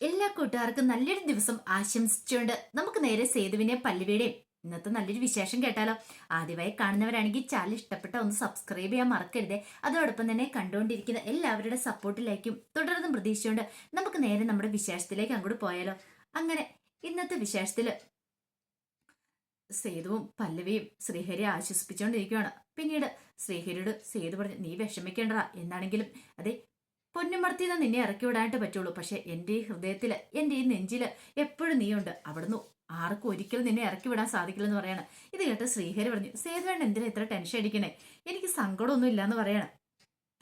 എല്ലാ കൂട്ടുകാർക്കും നല്ലൊരു ദിവസം ആശംസിച്ചുകൊണ്ട് നമുക്ക് നേരെ സേതുവിനെ പല്ലുവിയുടെയും ഇന്നത്തെ നല്ലൊരു വിശേഷം കേട്ടാലോ? ആദ്യമായി കാണുന്നവരാണെങ്കിൽ ചാനൽ ഇഷ്ടപ്പെട്ട ഒന്ന് സബ്സ്ക്രൈബ് ചെയ്യാൻ മറക്കരുതേ. അതോടൊപ്പം തന്നെ കണ്ടുകൊണ്ടിരിക്കുന്ന എല്ലാവരുടെ സപ്പോർട്ടിലേക്കും തുടർന്നും പ്രതീക്ഷിച്ചുകൊണ്ട് നമുക്ക് നേരെ നമ്മുടെ വിശേഷത്തിലേക്ക് അങ്ങോട്ട് പോയാലോ? അങ്ങനെ ഇന്നത്തെ വിശേഷത്തിൽ സേതുവും പല്ലവിയും ശ്രീഹരിയെ ആശ്വസിപ്പിച്ചുകൊണ്ടിരിക്കുകയാണ് പിന്നീട് ശ്രീഹരിയോട് സേതു പറഞ്ഞു നീ വിഷമിക്കേണ്ടടാ എന്നാണെങ്കിലും അതെ പൊന്നുമർത്തിന്ന് നിന്നെ ഇറക്കി വിടാനായിട്ട് പറ്റുള്ളൂ. പക്ഷെ എന്റെ ഈ ഹൃദയത്തിൽ എന്റെ ഈ നെഞ്ചിൽ എപ്പോഴും നീയുണ്ട്. അവിടുന്ന് ആർക്കും ഒരിക്കലും നിന്നെ ഇറക്കി വിടാൻ സാധിക്കില്ലെന്ന് പറയണം. ഇത് കേട്ട് ശ്രീഹരി പറഞ്ഞു സേതുവേണ്ട എന്തിനാ ഇത്ര ടെൻഷൻ അടിക്കണേ? എനിക്ക് സങ്കടമൊന്നും ഇല്ലാന്ന് പറയണം.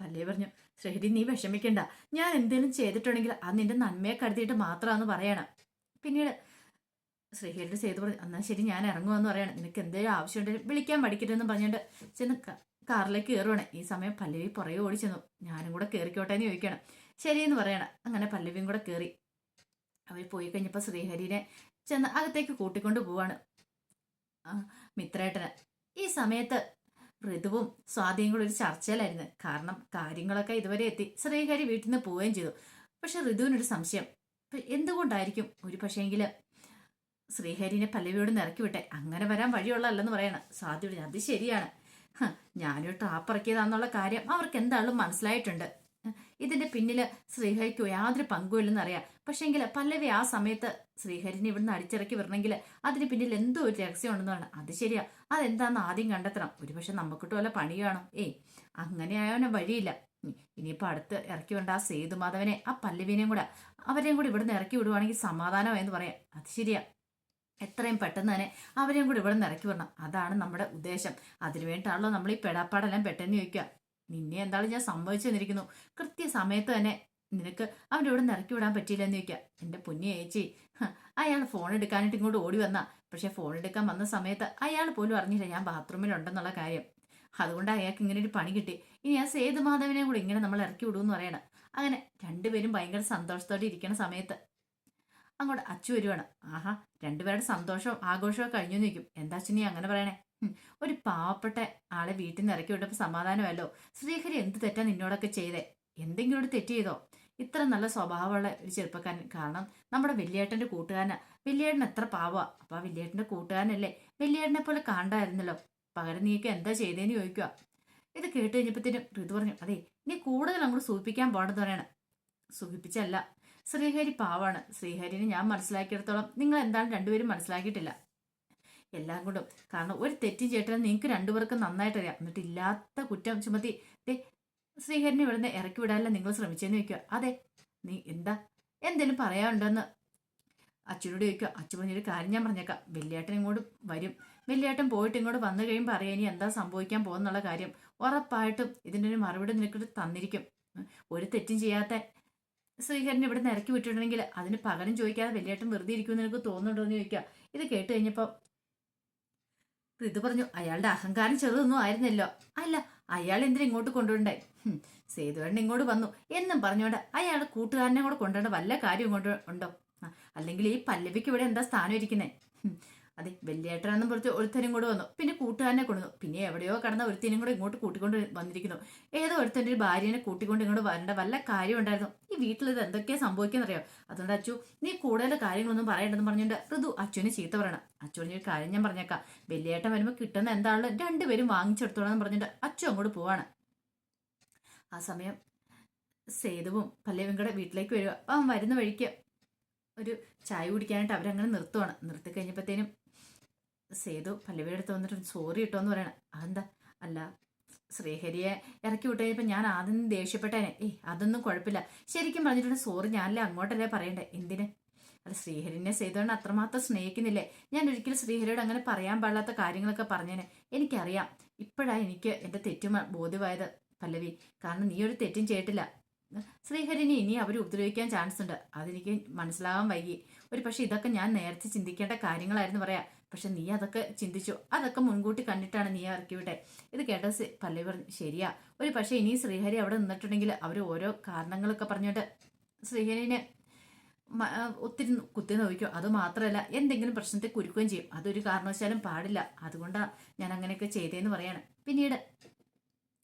പല്ലേ പറഞ്ഞു ശ്രീഹരി നീ വിഷമിക്കണ്ട. ഞാൻ എന്തെങ്കിലും ചെയ്തിട്ടുണ്ടെങ്കിൽ അത് നിന്റെ നന്മയെ കരുതിയിട്ട് മാത്രമാണെന്ന് പറയണം. പിന്നീട് ശ്രീഹരിയുടെ സേതു പറഞ്ഞു എന്നാൽ ശരി ഞാൻ ഇറങ്ങുമെന്ന് പറയണം. നിനക്ക് എന്തെങ്കിലും ആവശ്യമുണ്ടെങ്കിൽ വിളിക്കാൻ പഠിക്കരുതെന്ന് പറഞ്ഞുകൊണ്ട് ചെന്ന് കാറിലേക്ക് കയറുവാണ്. ഈ സമയം പല്ലവി പുറകെ ഓടി ചെന്നു ഞാനും കൂടെ കയറിക്കോട്ടെ എന്ന് ചോദിക്കണം ശരിയെന്ന് പറയണം. അങ്ങനെ പല്ലവിയും കൂടെ കയറി അവർ പോയി കഴിഞ്ഞപ്പോൾ ശ്രീഹരിനെ ചെന്ന് അകത്തേക്ക് കൂട്ടിക്കൊണ്ട് പോവാണ്. മിത്രേട്ടന്. ഈ സമയത്ത് ഋതുവും സ്വാതിയും കൂടെ ഒരു ചർച്ചയിലായിരുന്നു. കാരണം കാര്യങ്ങളൊക്കെ ഇതുവരെ എത്തി. ശ്രീഹരി വീട്ടിൽ നിന്ന് പോവുകയും ചെയ്തു. പക്ഷെ ഋതുവിനൊരു സംശയം. എന്തുകൊണ്ടായിരിക്കും? ഒരു പക്ഷേങ്കിൽ ശ്രീഹരിനെ പല്ലവിയോട് നിറക്കി വിട്ടെ. അങ്ങനെ വരാൻ വഴിയുള്ളതല്ലെന്ന് പറയണം. സ്വാതി പറഞ്ഞു, അത് ശരിയാണ്. ഞാനൊരു ട്രാപ്പിറക്കിയതാന്നുള്ള കാര്യം അവർക്ക് എന്തായാലും മനസ്സിലായിട്ടുണ്ട്. ഇതിന്റെ പിന്നിൽ ശ്രീഹരിക്ക് യാതൊരു പങ്കുമില്ലെന്ന് അറിയാം പക്ഷെങ്കിൽ പല്ലവി ആ സമയത്ത് ശ്രീഹരിനെ ഇവിടുന്ന് അടിച്ചിറക്കി വരണമെങ്കിൽ അതിന് പിന്നിൽ എന്തോ ഒരു രഹസ്യം ഉണ്ടെന്ന് പറയണം അത് ശരിയാ. അതെന്താന്ന് ആദ്യം കണ്ടെത്തണം. ഒരുപക്ഷെ നമുക്കിട്ട് വല്ല പണിയാണോ ഏയ് അങ്ങനെ ആയോനെ വഴിയില്ല. ഇനിയിപ്പോൾ ഇനിയിപ്പോ അടുത്ത് ഇറക്കി വേണ്ട ആ സേതുമാധവനെ ആ പല്ലവിനെയും കൂടെ അവരെയും കൂടി ഇവിടുന്ന് ഇറക്കി വിടുവാണെങ്കിൽ സമാധാനമായെന്ന് പറയാം. അത് ശരിയാ. എത്രയും പെട്ടെന്ന് തന്നെ അവരെയും കൂടി ഇവിടെ നിന്ന് ഇറക്കി വിടണം. അതാണ് നമ്മുടെ ഉദ്ദേശം. അതിനുവേണ്ടിയാണല്ലോ നമ്മൾ ഈ പെടാപ്പാടെല്ലാം പെട്ടെന്ന് ചോദിക്കുക. നിന്നെ എന്താണ് ഞാൻ സംഭവിച്ചു തന്നിരിക്കുന്നു? കൃത്യസമയത്ത് തന്നെ നിനക്ക് അവന്റെ ഇവിടെ നിന്ന് ഇറക്കി വിടാൻ പറ്റിയില്ല എന്ന് ചോദിക്കുക. എന്റെ പൊന്നി ചേച്ചി അയാൾ ഫോൺ എടുക്കാനായിട്ട് ഇങ്ങോട്ട് ഓടി വന്ന. പക്ഷെ ഫോൺ എടുക്കാൻ വന്ന സമയത്ത് അയാൾ പോലും അറിഞ്ഞില്ല ഞാൻ ബാത്റൂമിലുണ്ടെന്നുള്ള കാര്യം. അതുകൊണ്ട് അയാൾക്ക് ഇങ്ങനെ ഒരു പണി കിട്ടി. ഇനി ആ സേതുമാധവനെ കൂടി ഇങ്ങനെ നമ്മൾ ഇറക്കി വിടുമെന്ന് പറയണം. അങ്ങനെ രണ്ടുപേരും ഭയങ്കര സന്തോഷത്തോടെ ഇരിക്കുന്ന സമയത്ത് അങ്ങോട്ട് അച്ചു വരുവാണ്. ആഹാ രണ്ടുപേരുടെ സന്തോഷവും ആഘോഷവും കഴിഞ്ഞു നിൽക്കും. എന്താ അച്ഛൻ നീ അങ്ങനെ പറയണേ? ഒരു പാവപ്പെട്ട ആളെ വീട്ടിൽ നിന്ന് ഇറക്കി വിട്ടപ്പോൾ സമാധാനമല്ലോ? ശ്രീഹരി എന്ത് തെറ്റാ നിന്നോടൊക്കെ ചെയ്തേ? എന്തെങ്കിലും ഒരു തെറ്റ് ചെയ്തോ? ഇത്ര നല്ല സ്വഭാവമുള്ള ഒരു ചെറുപ്പക്കാരൻ. കാരണം നമ്മുടെ വലിയേട്ടന്റെ കൂട്ടുകാരനാ. വലിയേട്ടൻ എത്ര പാവാ അപ്പൊ ആ വലിയേട്ടന്റെ കൂട്ടുകാരനല്ലേ? വലിയേട്ടനെ പോലെ കാണണ്ടായിരുന്നല്ലോ പകരം നീക്ക് എന്താ ചെയ്തേന്ന് ചോദിക്കുക ഇത് കേട്ട് കഴിഞ്ഞപ്പോഴത്തേനും ഋതു പറഞ്ഞു അതെ നീ കൂടുതൽ അങ്ങോട്ട് സൂചിപ്പിക്കാൻ പോകണമെന്ന് പറയണം. സുഖിപ്പിച്ചല്ല ശ്രീഹരി പാവാണ്. ശ്രീഹരിനെ ഞാൻ മനസ്സിലാക്കിയെടുത്തോളം നിങ്ങൾ എന്താണ് രണ്ടുപേരും മനസ്സിലാക്കിയിട്ടില്ല. എല്ലാം കൊണ്ടും. കാരണം ഒരു തെറ്റും ചേട്ടനും നിങ്ങൾക്ക് രണ്ടുപേർക്കും നന്നായിട്ട് അറിയാം എന്നിട്ട് ഇല്ലാത്ത കുറ്റം ചുമത്തി ദേ ശ്രീഹരിനെ ഇവിടുന്ന് ഇറക്കി വിടാനല്ല നിങ്ങൾ ശ്രമിച്ചെന്ന് ചോദിക്കുക. അതെ നീ എന്താ? എന്തേലും പറയാനുണ്ടെന്ന്? അച്ഛനോട് ചോദിക്കുക. അച്ഛൻ പറഞ്ഞൊരു കാര്യം ഞാൻ പറഞ്ഞേക്കാം. വെള്ളിയാട്ടൻ ഇങ്ങോട്ട് വരും. വെള്ളിയാട്ടൻ പോയിട്ട് ഇങ്ങോട്ട് വന്നു കഴിയുമ്പോൾ അറിയാൻ ഇനി എന്താ സംഭവിക്കാൻ പോകുന്നുള്ള കാര്യം. ഉറപ്പായിട്ടും ഇതിന്റെ ഒരു മറുപടി നിനക്ക് തന്നിരിക്കും. ഒരു തെറ്റും ചെയ്യാത്ത ശ്രീഹരനെ ഇവിടെ ഇറക്കി വിട്ടിട്ടുണ്ടെങ്കിൽ അതിന് പകരം ചോദിക്കാതെ വലിയേട്ടൻ വെറുതെ ഇരിക്കുമെന്ന് എനിക്ക് തോന്നുന്നുണ്ടോ എന്ന് ചോദിക്കുക ഇത് കേട്ട് കഴിഞ്ഞപ്പോൾ ഋതു പറഞ്ഞു അയാളുടെ അഹങ്കാരം ചെറുതൊന്നും ആയിരുന്നല്ലോ. അല്ല അയാൾ എന്തിനും ഇങ്ങോട്ട് കൊണ്ടുവരണ്ടേ? സേതുവേണ്ണ ഇങ്ങോട്ട് വന്നു. എന്നും പറഞ്ഞുകൊണ്ട് അയാൾ കൂട്ടുകാരനെ കൂടെ കൊണ്ടുവരേണ്ട വല്ല കാര്യം കൊണ്ട് ഉണ്ടോ? അല്ലെങ്കിൽ ഈ പല്ലവിക്ക് ഇവിടെ എന്താ സ്ഥാനം ഇരിക്കുന്നേ? അതെ വെള്ളിയേട്ടനെന്നും പുറത്ത് ഒരുത്തനും കൂടെ വന്നു. പിന്നെ കൂട്ടുകാരനെ കൊണ്ടുവന്നു പിന്നെ എവിടെയോ കടന്ന ഒരുത്തനും കൂടെ ഇങ്ങോട്ട് കൂട്ടിക്കൊണ്ട് വന്നിരിക്കുന്നു. ഏതോ ഒരുത്തന്റെ ഒരു ഭാര്യനെ കൂട്ടിക്കൊണ്ട് ഇങ്ങോട്ട് വരേണ്ട വല്ല കാര്യം ഉണ്ടായിരുന്നു. ഈ വീട്ടിൽ ഇത് എന്തൊക്കെയാ സംഭവിക്കുന്നറിയോ? അതുകൊണ്ട് അച്ചു നീ കൂടുതൽ കാര്യങ്ങളൊന്നും പറയണ്ടെന്ന് പറഞ്ഞുകൊണ്ട് ഋതു അച്ഛനെ ചീത്ത പറയണം. അച്ഛൻ ഒരു കാര്യം ഞാൻ പറഞ്ഞേക്കാം. വെള്ളിയേട്ടൻ വരുമ്പോൾ കിട്ടുന്ന എന്താണല്ലോ രണ്ടുപേരും വാങ്ങിച്ചെടുത്തോളാന്ന് പറഞ്ഞിട്ട് അച്ചു അങ്ങോട്ട് പോവാണ്. ആ സമയം സേതുവും പല്ലവിയും കൂടെ വീട്ടിലേക്ക് വരിക. അവൻ വരുന്ന വഴിക്ക് ഒരു ചായ കുടിക്കാനായിട്ട് അവരങ്ങനെ നിർത്തുവാണ്. നിർത്തി കഴിഞ്ഞപ്പോഴത്തേനും സേതു പല്ലവിയുടെ അടുത്ത് വന്നിട്ട് സോറി കിട്ടോ എന്ന് പറയണം. അതെന്താ? അല്ല ശ്രീഹരിയെ ഇറക്കി വിട്ട് കഴിഞ്ഞപ്പോൾ ഞാൻ ആദ്യം ദേഷ്യപ്പെട്ടേനെ. ഏയ് അതൊന്നും കുഴപ്പമില്ല. ശരിക്കും പറഞ്ഞിട്ടുണ്ട് സോറി ഞാനല്ലേ അങ്ങോട്ടല്ലേ പറയണ്ടേ? എന്തിന്? അല്ല ശ്രീഹരിനെ സേതുവിനെ അത്രമാത്രം സ്നേഹിക്കുന്നില്ലേ? ഞാൻ ഒരിക്കലും ശ്രീഹരിയോട് അങ്ങനെ പറയാൻ പാടില്ലാത്ത കാര്യങ്ങളൊക്കെ പറഞ്ഞേനെ. എനിക്കറിയാം. ഇപ്പോഴാണ് എനിക്ക് എന്റെ തെറ്റും ബോധ്യമായത് പല്ലവി. കാരണം നീ ഒരു തെറ്റും ചെയ്തിട്ടില്ല. ശ്രീഹരിനെ ഇനി അവർ ഉപദ്രവിക്കാൻ ചാൻസ് ഉണ്ട്. അതെനിക്ക് മനസ്സിലാകാൻ വൈകി. ഒരു പക്ഷെ ഇതൊക്കെ ഞാൻ നേരത്തെ ചിന്തിക്കേണ്ട കാര്യങ്ങളായിരുന്നു പറയാ. പക്ഷെ നീ അതൊക്കെ ചിന്തിച്ചു. അതൊക്കെ മുൻകൂട്ടി കണ്ടിട്ടാണ് നീ ഇറക്കി വിട്ടെ ഇത് കേട്ട പല്ലവി പറഞ്ഞു ശരിയാ. ഒരു പക്ഷെ ഇനി ശ്രീഹരി അവിടെ നിന്നിട്ടുണ്ടെങ്കിൽ അവർ ഓരോ കാരണങ്ങളൊക്കെ പറഞ്ഞിട്ട് ശ്രീഹരിനെ ഒത്തിരി കുത്തി നോവിക്കും? അത് മാത്രമല്ല എന്തെങ്കിലും പ്രശ്നത്തെ കുരുക്കുകയും ചെയ്യും. അതൊരു കാരണവശാലും പാടില്ല. അതുകൊണ്ടാണ് ഞാൻ അങ്ങനെയൊക്കെ ചെയ്തതെന്ന് പറയാണ്. പിന്നീട്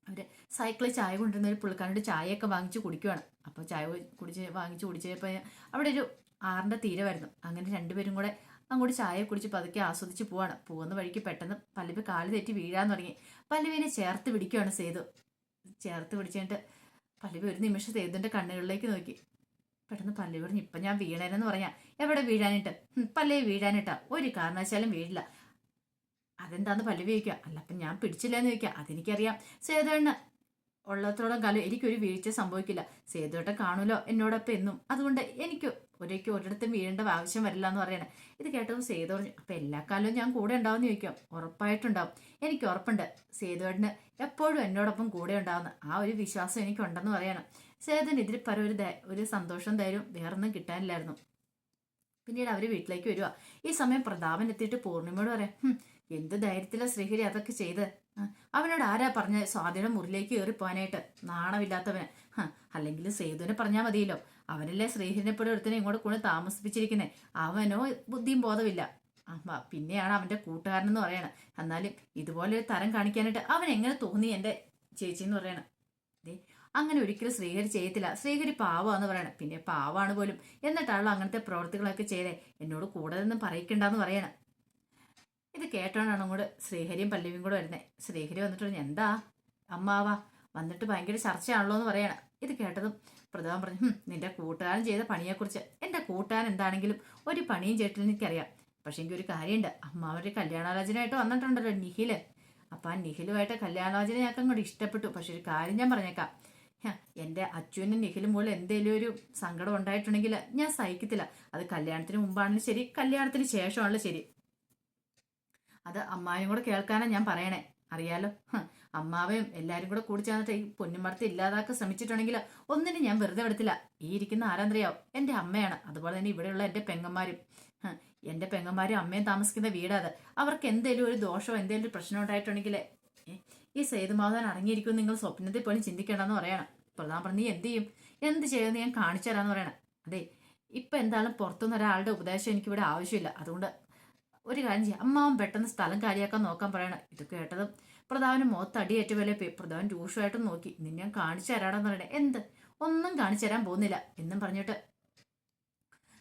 അവർ സൈക്കിളിൽ ചായ കൊണ്ടുവരുന്ന ഒരു പുള്ളിക്കാരന്റെ ചായയൊക്കെ വാങ്ങിച്ച് കുടിക്കുവാണ്. അപ്പോൾ ചായ കുടിച്ച് വാങ്ങിച്ച് കുടിച്ചപ്പോൾ അവിടെ ഒരു ആറിന്റെ തീരമായിരുന്നു അങ്ങനെ രണ്ടുപേരും കൂടെ അങ്ങോട്ട് ചായ കുടിച്ച് പതുക്കെ ആസ്വദിച്ച് പോവാണ്. പോകുന്ന വഴിക്ക് പെട്ടെന്ന് പല്ലവി കാൽ തെറ്റി വീഴാൻ തുടങ്ങി. പല്ലവിനെ ചേർത്ത് പിടിക്കുകയാണ് സേതു. ചേർത്ത് പിടിച്ചിട്ട് പല്ലവി ഒരു നിമിഷം സേതുവിന്റെ കണ്ണുകളിലേക്ക് നോക്കി. പെട്ടെന്ന് പല്ലവി പറഞ്ഞു ഇപ്പം ഞാൻ വീണേനെന്ന് പറയാം എവിടെ വീഴാനിട്ട്? പല്ലേ പല്ലവി വീഴാനിട്ടാ. ഒരു കാരണവശാലും വീഴില്ല. അതെന്താന്ന് പല്ലവി ചോദിക്കുക. അല്ല അപ്പം ഞാൻ പിടിച്ചില്ല എന്ന് ചോദിക്കുക. അതെനിക്കറിയാം. സേതുവേട്ടൻ ഉള്ളത്തോളം കാലം എനിക്കൊരു വീഴ്ച സംഭവിക്കില്ല. സേതുവേട്ടൻ കാണുമല്ലോ എന്നോടൊപ്പം എന്നും. അതുകൊണ്ട് എനിക്ക് ഒരേക്ക് ഒരിടത്തും വീഴേണ്ട ആവശ്യം വരില്ല എന്ന് പറയണേ. ഇത് കേട്ടപ്പോൾ സേതു പറഞ്ഞു അപ്പം എല്ലാ കാലവും ഞാൻ കൂടെ ഉണ്ടാവുമെന്ന് ചോദിക്കാം ഉറപ്പായിട്ടുണ്ടാവും. എനിക്ക് ഉറപ്പുണ്ട്. സേതുവേട്ടന് എപ്പോഴും എന്നോടൊപ്പം കൂടെ ഉണ്ടാവുന്ന ആ ഒരു വിശ്വാസം എനിക്കുണ്ടെന്ന് പറയണം. സേതുവിന് ഇതിൽ പല ഒരു ഒരു സന്തോഷം ധൈര്യം വേറൊന്നും കിട്ടാനില്ലായിരുന്നു. പിന്നീട് അവർ വീട്ടിലേക്ക് വരിക ഈ സമയം പ്രതാപൻ എത്തിയിട്ട് പൂർണിമയോട് പറയാം "ഹും, എന്ത് ധൈര്യത്തിലാ ശ്രീഹരി അതൊക്കെ ചെയ്ത്? അവനോട് ആരാ പറഞ്ഞ സ്വാതിയുടെ മുറിലേക്ക് കയറി പോകാനായിട്ട് നാണമില്ലാത്തവന് അല്ലെങ്കിൽ സേതുവിനെ പറഞ്ഞാൽ മതിയല്ലോ. അവനല്ലേ ശ്രീഹരിനെപ്പോലെ ഒരുത്തിനെ ഇങ്ങോട്ട് കൂടെ താമസിപ്പിച്ചിരിക്കുന്നേ. അവനോ ബുദ്ധിയും ബോധമില്ല. അമ്മ പിന്നെയാണ് അവന്റെ കൂട്ടുകാരനെന്ന് പറയണത് എന്നാലും ഇതുപോലെ ഒരു തരം കാണിക്കാനായിട്ട് അവൻ എങ്ങനെ തോന്നി എന്റെ ചേച്ചി എന്ന് പറയണം? ദേ അങ്ങനെ ഒരിക്കലും ശ്രീഹരി ചെയ്യത്തില്ല. ശ്രീഹരി പാവാന്ന് പറയണം. പിന്നെ പാവാണ് പോലും. എന്നിട്ടാണല്ലോ അങ്ങനത്തെ പ്രവർത്തികളൊക്കെ ചെയ്തേ. എന്നോട് കൂടുതലൊന്നും പറയിക്കണ്ടെന്ന് പറയണം. ഇത് കേട്ടോണ്ടാണ് അങ്ങോട്ട് ശ്രീഹരിയും പല്ലവിയും കൂടെ വരുന്നത് ശ്രീഹരി വന്നിട്ട് പറഞ്ഞു എന്താ? അമ്മാവാ വന്നിട്ട് ഭയങ്കര ചർച്ചയാണല്ലോ എന്ന് പറയണം. ഇത് കേട്ടതും പ്രതാപം പറഞ്ഞു നിന്റെ കൂട്ടുകാരൻ ചെയ്ത പണിയെക്കുറിച്ച് എന്റെ കൂട്ടുകാരൻ എന്താണെങ്കിലും ഒരു പണിയും ചെയ്തിട്ടില്ല എനിക്കറിയാം. പക്ഷേ എനിക്ക് ഒരു കാര്യമുണ്ട്. അമ്മാവരുടെ കല്യാണാലോചനയായിട്ട് വന്നിട്ടുണ്ടല്ലോ നിഖിൽ. അപ്പം ആ നിഖിലുമായിട്ട് കല്യാണാലോചന ഞങ്ങൾക്ക് അങ്ങോട്ട് ഇഷ്ടപ്പെട്ടു. പക്ഷെ ഒരു കാര്യം ഞാൻ പറഞ്ഞേക്കാം. എന്റെ അച്ഛനും നിഖിലും പോലെ എന്തെങ്കിലും ഒരു സങ്കടം ഉണ്ടായിട്ടുണ്ടെങ്കിൽ ഞാൻ സഹിക്കത്തില്ല. അത് കല്യാണത്തിന് മുമ്പാണെങ്കിലും ശരി കല്യാണത്തിന് ശേഷമാണെങ്കിലും ശരി. അത് അമ്മാവനും കൂടെ കേൾക്കാനാണ് ഞാൻ പറയണേ. അറിയാലോ? അമ്മാവയും എല്ലാരും കൂടെ കൂടി ചേർന്നിട്ട് ഈ പൊന്നുമർത്തി ഇല്ലാതാക്കാൻ ശ്രമിച്ചിട്ടുണ്ടെങ്കിൽ ഒന്നിനും ഞാൻ വെറുതെ വിടത്തില്ല. ഈ ഇരിക്കുന്ന ആരാന്തരയാവും? എന്റെ അമ്മയാണ്. അതുപോലെ തന്നെ ഇവിടെയുള്ള എന്റെ പെങ്ങന്മാരും. എന്റെ പെങ്ങന്മാരും അമ്മയും താമസിക്കുന്ന വീടാത് അവർക്ക് എന്തെങ്കിലും ഒരു ദോഷമോ എന്തെങ്കിലും ഒരു പ്രശ്നം ഉണ്ടായിട്ടുണ്ടെങ്കിൽ ഈ സേതുമാധവൻ അടങ്ങിയിരിക്കും നിങ്ങൾ സ്വപ്നത്തിൽ പോലും ചിന്തിക്കേണ്ടെന്ന് പറയണം. പ്രധാന പറഞ്ഞ് നീ എന്ത് ചെയ്യും? എന്ത് ചെയ്യുമെന്ന് ഞാൻ കാണിച്ചു തരാമെന്ന് പറയണം. അതെ ഇപ്പം എന്തായാലും പുറത്തുനിന്ന് ഒരാളുടെ ഉപദേശം എനിക്കിവിടെ ആവശ്യമില്ല. അതുകൊണ്ട് ഒരു കാര്യം ചെയ്യാം. അമ്മാവൻ പെട്ടെന്ന് സ്ഥലം കാര്യമാക്കാൻ നോക്കാൻ പറയണം. ഇത് കേട്ടതും പ്രതാവിന് മുഖത്ത് അടിയേറ്റ പോലെ പോയി രൂക്ഷമായിട്ട് നോക്കി. നിന്നെ ഞാൻ കാണിച്ചു തരാടാന്ന് പറയണേ. എന്ത്? ഒന്നും കാണിച്ചു തരാൻ പോകുന്നില്ല. എന്നും പറഞ്ഞിട്ട്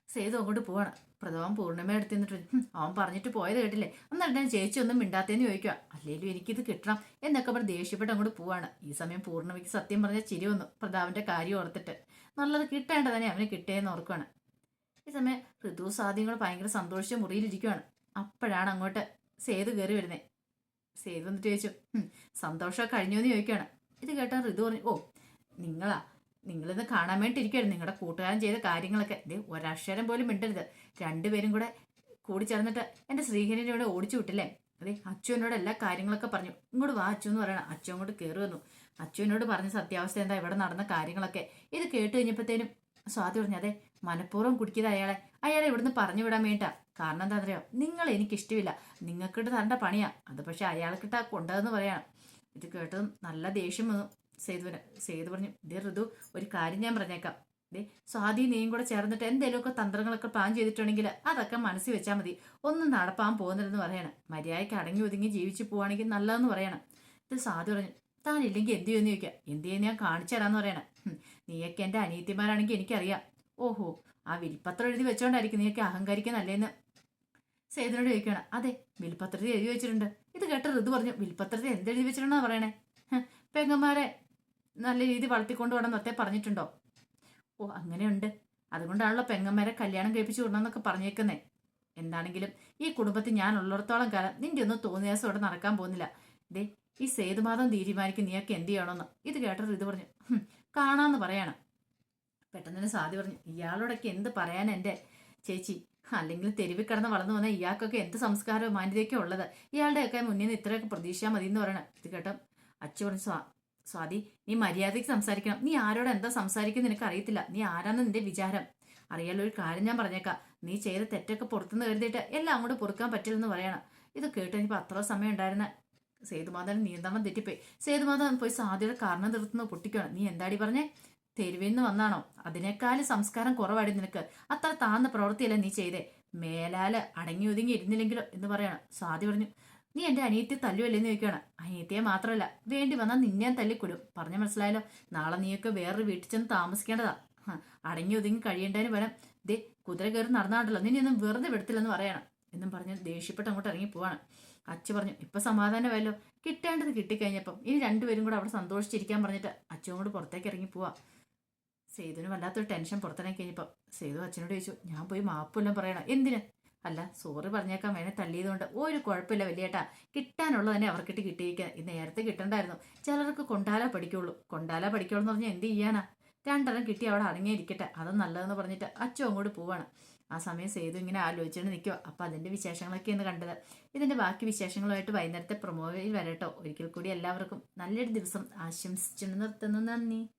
സേതു അങ്ങോട്ട് പോവാണ്. പ്രഥമൻ പൂർണിമ എടുത്ത് നിന്നിട്ട് "ഹും, അവൻ പറഞ്ഞിട്ട് പോയത് കേട്ടില്ലേ? എന്നിട്ട് ഞാൻ ചേച്ചി ഒന്നും മിണ്ടാത്തേന്ന് ചോദിക്കുക. അല്ലെങ്കിലും എനിക്കിത് കിട്ടണം. എന്നൊക്കെ പറഞ്ഞ് ദേഷ്യപ്പെട്ട് അങ്ങോട്ട് പോവാണ്. ഈ സമയം പൂർണിമയ്ക്ക് സത്യം പറഞ്ഞ ചിരി വന്നു പ്രതാപന്റെ കാര്യം ഓർത്തിട്ട്. നല്ലത് കിട്ടേണ്ടതന്നെ അവന് കിട്ടേന്ന് ഓർക്കുകയാണ് ഈ സമയം ഋതു സാധ്യങ്ങൾ ഭയങ്കര സന്തോഷിച്ച മുറിയിലിരിക്കുകയാണ് അപ്പോഴാണ് അങ്ങോട്ട് സേതു കയറി വരുന്നത് സേതു വന്നിട്ട് ചോദിച്ചു സന്തോഷം കഴിഞ്ഞു എന്ന് ചോദിക്കുകയാണ്. ഇത് കേട്ടാൽ ഋതു പറഞ്ഞു ഓ നിങ്ങളാ നിങ്ങളിന്ന് കാണാൻ വേണ്ടി ഇരിക്കുകയായിരുന്നു നിങ്ങളുടെ കൂട്ടുകാരൻ ചെയ്ത കാര്യങ്ങളൊക്കെ. ഇത് ഒരക്ഷരം പോലും മിണ്ടരുത്. രണ്ടുപേരും കൂടെ കൂടി ചേർന്നിട്ട് എന്റെ ശ്രീഹരിന്റെ കൂടെ ഓടിച്ചു വിട്ടില്ലേ? അതെ അച്ഛനോട് എല്ലാ കാര്യങ്ങളൊക്കെ പറഞ്ഞു. ഇങ്ങോട്ട് വാ അച്ഛൻ എന്ന് പറയണം. അച്ഛൻ അങ്ങോട്ട് കയറി വന്നു. അച്ഛനോട് പറഞ്ഞ സത്യാവസ്ഥ എന്താ ഇവിടെ നടന്ന കാര്യങ്ങളൊക്കെ ഇത് കേട്ട് കഴിഞ്ഞപ്പോഴത്തേനും സ്വാതി പറഞ്ഞു അതെ മനഃപൂർവം കുടിക്കുന്ന അയാളെ. അയാളെ ഇവിടുന്ന് പറഞ്ഞു വിടാൻ വേണ്ട കാരണം എന്താ അറിയോ? നിങ്ങൾ എനിക്ക് ഇഷ്ടമില്ല നിങ്ങൾക്കിട്ട് തരേണ്ട പണിയാ. അത് പക്ഷെ അയാൾക്കിട്ട് കൊണ്ടതെന്ന് പറയണം ഇത് കേട്ടതും നല്ല ദേഷ്യം വന്നു. സേതുവിന് സേതു പറഞ്ഞു ഇതേ ഋതു ഒരു കാര്യം ഞാൻ പറഞ്ഞേക്കാം. ദേ സ്വാതി നീയും കൂടെ ചേർന്നിട്ട് എന്തെങ്കിലുമൊക്കെ തന്ത്രങ്ങളൊക്കെ പ്ലാൻ ചെയ്തിട്ടുണ്ടെങ്കിൽ അതൊക്കെ മനസ്സിൽ വെച്ചാൽ മതി. ഒന്നും നടപ്പാൻ പോകുന്നില്ലെന്ന് പറയണം. മര്യാദയ്ക്ക് അടങ്ങി ഒതുങ്ങി ജീവിച്ചു പോവാണെങ്കിൽ നല്ലതെന്ന് പറയണം. ഇത് സ്വാതി പറഞ്ഞു താൻ ഇല്ലെങ്കിൽ എന്ത് ചെയ്യുമെന്ന് ചോദിക്കാം. എന്ത് ചെയ്യുന്ന ഞാൻ കാണിച്ചു തരാമെന്ന് പറയണം. "ഹും, നീയൊക്കെ എന്റെ അനിയത്തിമാരാണെങ്കിൽ എനിക്കറിയാം. ഓഹോ ആ വിൽപ്പത്രം എഴുതി വെച്ചോണ്ടായിരിക്കും നീയൊക്കെ അഹങ്കരിക്കുന്നല്ലേന്ന്. സേതുനോട് ചോദിക്കണം അതെ വിൽപ്പത്രത്തിൽ എഴുതി വെച്ചിട്ടുണ്ട്. ഇത് കേട്ട ഋതു പറഞ്ഞു വിൽപ്പത്രത്തിൽ എന്തെഴുതി വെച്ചിട്ടുണ്ടെന്നാ പറയണേ? "ഹ്, പെങ്ങന്മാരെ നല്ല രീതി വളർത്തിക്കൊണ്ട് വേണം നത്തെ പറഞ്ഞിട്ടുണ്ടോ? ഓ അങ്ങനെയുണ്ട്. അതുകൊണ്ടാണല്ലോ പെങ്ങന്മാരെ കല്യാണം കഴിപ്പിച്ചു വിടണമെന്നൊക്കെ പറഞ്ഞേക്കുന്നേ. എന്താണെങ്കിലും ഈ കുടുംബത്തിൽ ഞാൻ ഉള്ളിടത്തോളം കാലം നിന്റെ ഒന്നും തോന്നിയാസം ഇവിടെ നടക്കാൻ പോകുന്നില്ല. ദേ ഈ സേതുമാധം തീരുമാനിക്കും നീയൊക്കെ എന്ത് ചെയ്യണമെന്ന്. ഇത് കേട്ടത് ഇത് പറഞ്ഞു കാണാമെന്ന് പറയണം. പെട്ടെന്ന് തന്നെ സാധി പറഞ്ഞു. ഇയാളോടൊക്കെ എന്ത് പറയാൻ എന്റെ ചേച്ചി? അല്ലെങ്കിൽ തെരുവിൽ കിടന്ന് വളർന്നു വന്ന ഇയാൾക്കൊക്കെ എന്ത് സംസ്കാരവും മാന്യതയൊക്കെ ഉള്ളത്? ഇയാളുടെയൊക്കെ മുന്നിൽ നിന്ന് ഇത്രയൊക്കെ പ്രതീക്ഷിച്ചാൽ മതി എന്ന് പറയണം ഇത് കേട്ടോ. അച്ചു പറഞ്ഞു സ്വാ സ്വാതി നീ മര്യാദയ്ക്ക് സംസാരിക്കണം. നീ ആരോട് എന്താ സംസാരിക്കുന്ന നിനക്ക് അറിയത്തില്ല. നീ ആരാന്ന് നിന്റെ വിചാരം? അറിയാലോ ഒരു കാര്യം ഞാൻ പറഞ്ഞേക്കാം. നീ ചെയ്ത തെറ്റൊക്കെ പുറത്തുനിന്ന് കരുതിയിട്ട് എല്ലാം അങ്ങോട്ട് പൊറുക്കാൻ പറ്റില്ലെന്ന് പറയണം. ഇത് കേട്ട് ഇനിയിപ്പോൾ അത്ര സമയം ഉണ്ടായിരുന്ന സേതുമാധവൻ നിയന്ത്രണം തെറ്റിപ്പോയി. സേതുമാധവൻ പോയി സാധ്യത കാരണം നിർത്തുന്നു പൊട്ടിക്കണം നീ എന്താടി പറഞ്ഞേ? തെരുവിൽ നിന്ന് വന്നാണോ? അതിനേക്കാൾ സംസ്കാരം കുറവാടി നിനക്ക്. അത്ര താന്ന പ്രവൃത്തിയല്ല നീ ചെയ്തേ. മേലാൽ അടങ്ങി ഒതുങ്ങി ഇരുന്നില്ലെങ്കിലോ എന്ന് പറയണം. സ്വാതി പറഞ്ഞു നീ എന്റെ അനിയത്തി തല്ലുമല്ലേന്ന് ചോദിക്കുകയാണ്. അനിയത്തിയെ മാത്രമല്ല വേണ്ടി വന്നാൽ നിന്നെ ഞാൻ തല്ലിക്കൊല്ലും. പറഞ്ഞു മനസ്സിലായല്ലോ? നാളെ നീയൊക്കെ വേറൊരു വീട്ടിൽ ചെന്ന് താമസിക്കേണ്ടതാ. അടങ്ങി ഒതുങ്ങി കഴിയേണ്ടതിന് പകരം ദേ കുതിര കയറി നടന്നാണ്ടല്ലോ. നിന്നെ ഒന്നും വെറുതെ വിടത്തില്ലെന്ന് പറയണം. എന്നും പറഞ്ഞ് ദേഷ്യപ്പെട്ട് അങ്ങോട്ട് ഇറങ്ങി പോവാണ്. അച്ഛ പറഞ്ഞു ഇപ്പൊ സമാധാനമായല്ലോ. കിട്ടേണ്ടത് കിട്ടിക്കഴിഞ്ഞപ്പം ഇനി രണ്ടുപേരും കൂടെ അവിടെ സന്തോഷിച്ചിരിക്കാൻ പറഞ്ഞിട്ട് അച്ഛനോട് കൂടെ പുറത്തേക്ക് ഇറങ്ങി പോവാ. സേതുവിന് വല്ലാത്തൊരു ടെൻഷൻ പുറത്തിറങ്ങി കഴിഞ്ഞപ്പോൾ സേതു അച്ഛനോട് ചോദിച്ചു ഞാൻ പോയി മാപ്പെല്ലാം പറയണം. എന്തിന്? അല്ല സോറി പറഞ്ഞേക്കാൻ വേണേ തള്ളിയതുകൊണ്ട്. ഒരു കുഴപ്പമില്ല വലിയേട്ടാ. കിട്ടാനുള്ളത് തന്നെ അവർക്കിട്ട് കിട്ടിയിരിക്കുക ഇന്ന് നേരത്തെ കിട്ടണ്ടായിരുന്നു. ചിലർക്ക് കൊണ്ടാല പഠിക്കുള്ളൂ. കൊണ്ടാല പഠിക്കുള്ളൂ എന്ന് പറഞ്ഞാൽ എന്ത് ചെയ്യാനാ? രണ്ടെണ്ണം കിട്ടി അവിടെ അടങ്ങിയിരിക്കട്ടെ. അത് നല്ലതെന്ന് പറഞ്ഞിട്ട് അച്ഛൻ അങ്ങോട്ട് പോവാണ്. ആ സമയം സേതു ഇങ്ങനെ ആലോചിച്ചുകൊണ്ട് നിൽക്കുക അപ്പം അതിന്റെ വിശേഷങ്ങളൊക്കെയാണ് കണ്ടത്. ഇതിന്റെ ബാക്കി വിശേഷങ്ങളുമായിട്ട് വൈകുന്നേരത്തെ പ്രൊമോയിൽ വരട്ടോ. ഒരിക്കൽ കൂടി എല്ലാവർക്കും നല്ലൊരു ദിവസം ആശംസിച്ചു നിർത്തുന്നു. നന്ദി.